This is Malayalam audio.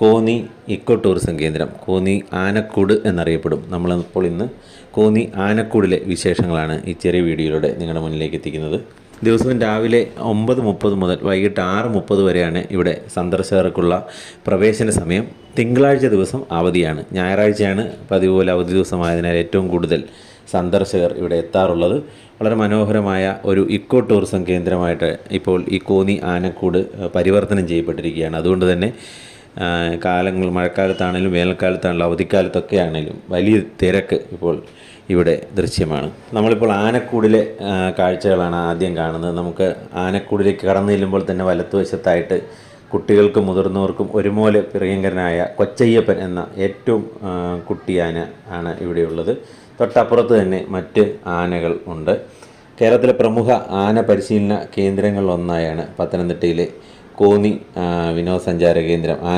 കോന്നി ഇക്കോ ടൂറിസം കേന്ദ്രം കോന്നി ആനക്കൂട് എന്നറിയപ്പെടും. നമ്മളിപ്പോൾ ഇന്ന് കോന്നി ആനക്കൂടിലെ വിശേഷങ്ങളാണ് ഈ ചെറിയ വീഡിയോയിലൂടെ നിങ്ങളുടെ മുന്നിലേക്ക് എത്തിക്കുന്നത്. ദിവസവും രാവിലെ ഒമ്പത് മുപ്പത് മുതൽ വൈകിട്ട് ആറ് മുപ്പത് വരെയാണ് ഇവിടെ സന്ദർശകർക്കുള്ള പ്രവേശന സമയം. തിങ്കളാഴ്ച ദിവസം അവധിയാണ്. ഞായറാഴ്ചയാണ് പതിവ് പോലെ അവധി ദിവസമായതിനാൽ ഏറ്റവും കൂടുതൽ സന്ദർശകർ ഇവിടെ എത്താറുള്ളത്. വളരെ മനോഹരമായ ഒരു ഇക്കോ ടൂറിസം കേന്ദ്രമായിട്ട് ഇപ്പോൾ ഈ കോന്നി ആനക്കൂട് പരിവർത്തനം ചെയ്യപ്പെട്ടിരിക്കുകയാണ്. അതുകൊണ്ട് തന്നെ കാലങ്ങൾ മഴക്കാലത്താണെങ്കിലും വേനൽക്കാലത്താണെങ്കിലും അവധിക്കാലത്തൊക്കെ ആണെങ്കിലും വലിയ തിരക്ക് ഇപ്പോൾ ഇവിടെ ദൃശ്യമാണ്. നമ്മളിപ്പോൾ ആനക്കൂടിലെ കാഴ്ചകളാണ് ആദ്യം കാണുന്നത്. നമുക്ക് ആനക്കൂടിലേക്ക് കടന്നു ചെല്ലുമ്പോൾ തന്നെ വലത്തുവശത്തായിട്ട് കുട്ടികൾക്കും മുതിർന്നവർക്കും ഒരുപോലെ പ്രിയങ്കരനായ കൊച്ചയ്യപ്പൻ എന്ന ഏറ്റവും കുട്ടിയാന ആണ് ഇവിടെയുള്ളത്. തൊട്ടപ്പുറത്ത് തന്നെ മറ്റ് ആനകൾ ഉണ്ട്. കേരളത്തിലെ പ്രമുഖ ആന പരിശീലന കേന്ദ്രങ്ങളിലൊന്നായാണ് പത്തനംതിട്ടയിലെ കോന്നി വിനോദസഞ്ചാര കേന്ദ്രം. ആന